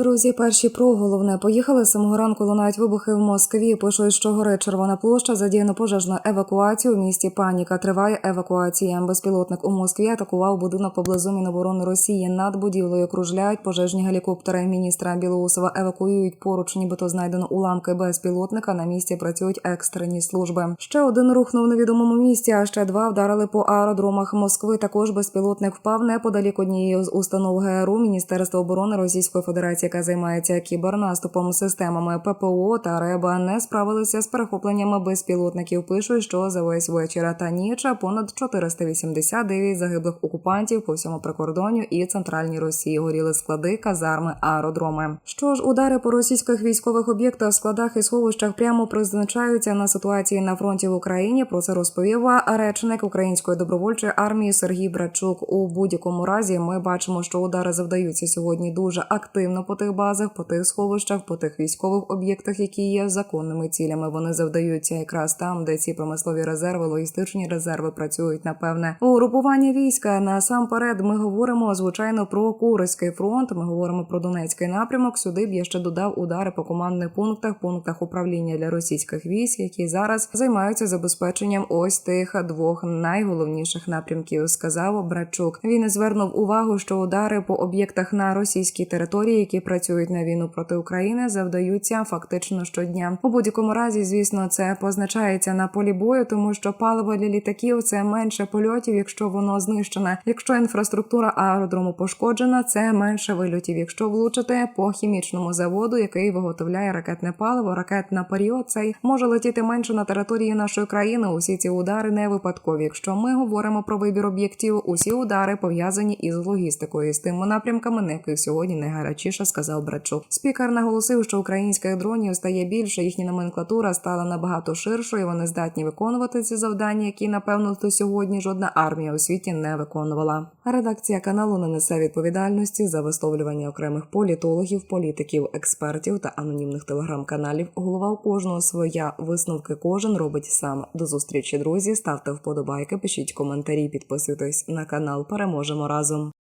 Друзі, перші про головне поїхали самого ранку. Лунають вибухи в Москві. Пишуть, що горить червона площа. Задіяно пожежну евакуацію. У місті паніка триває евакуація. Безпілотник у Москві атакував будинок поблизу Міноборони Росії. Над будівлею кружляють пожежні гелікоптери. Міністра Білоусова евакуюють поруч, нібито знайдено уламки безпілотника. На місці працюють екстрені служби. Ще один рухнув невідомому місці, а ще два вдарили по аеродромах Москви. Також безпілотник впав неподалік однієї з установ ГРУ Міністерства оборони Російської Федерації, яка займається кібернаступом системами ППО та РЕБА, не справилися з перехопленнями безпілотників. Пишуть, що за весь вечір та ніч понад 489 загиблих окупантів по всьому прикордонню і центральній Росії горіли склади, казарми, аеродроми. Що ж, удари по російських військових об'єктах, складах і сховищах прямо призначаються на ситуації на фронті в Україні. Про це розповів речник української добровольчої армії Сергій Брачук. У будь-якому разі ми бачимо, що удари завдаються сьогодні дуже активно по тих базах, по тих сховищах, по тих військових об'єктах, які є законними цілями. Вони завдаються якраз там, де ці промислові резерви, логістичні резерви працюють. Напевне, угрупування війська насамперед. Ми говоримо звичайно про Курський фронт. Ми говоримо про Донецький напрямок. Сюди б я ще додав удари по командних пунктах, пунктах управління для російських військ, які зараз займаються забезпеченням ось тих двох найголовніших напрямків. Сказав Брачук. Він звернув увагу, що удари по об'єктах на російській території, які працюють на війну проти України, завдаються фактично щодня. У будь-якому разі, звісно, це позначається на полі бою, тому що паливо для літаків це менше польотів, якщо воно знищене. Якщо інфраструктура аеродрому пошкоджена, це менше вильотів. Якщо влучити по хімічному заводу, який виготовляє ракетне паливо, ракет на період цей може летіти менше на території нашої країни. Усі ці удари не випадкові. Якщо ми говоримо про вибір об'єктів, усі удари пов'язані із логістикою, з тими напрямками, на яких сьогодні найгарячіше сказав Брачук. Спікер наголосив, що українських дронів стає більше, їхня номенклатура стала набагато ширшою. Вони здатні виконувати ці завдання, які напевно до сьогодні жодна армія у світі не виконувала. Редакція каналу не несе відповідальності за висловлювання окремих політологів, політиків, експертів та анонімних телеграм-каналів. Голова у кожного своя висновки кожен робить сам. До зустрічі, друзі. Ставте вподобайки, пишіть коментарі, підписуйтесь на канал. Переможемо разом.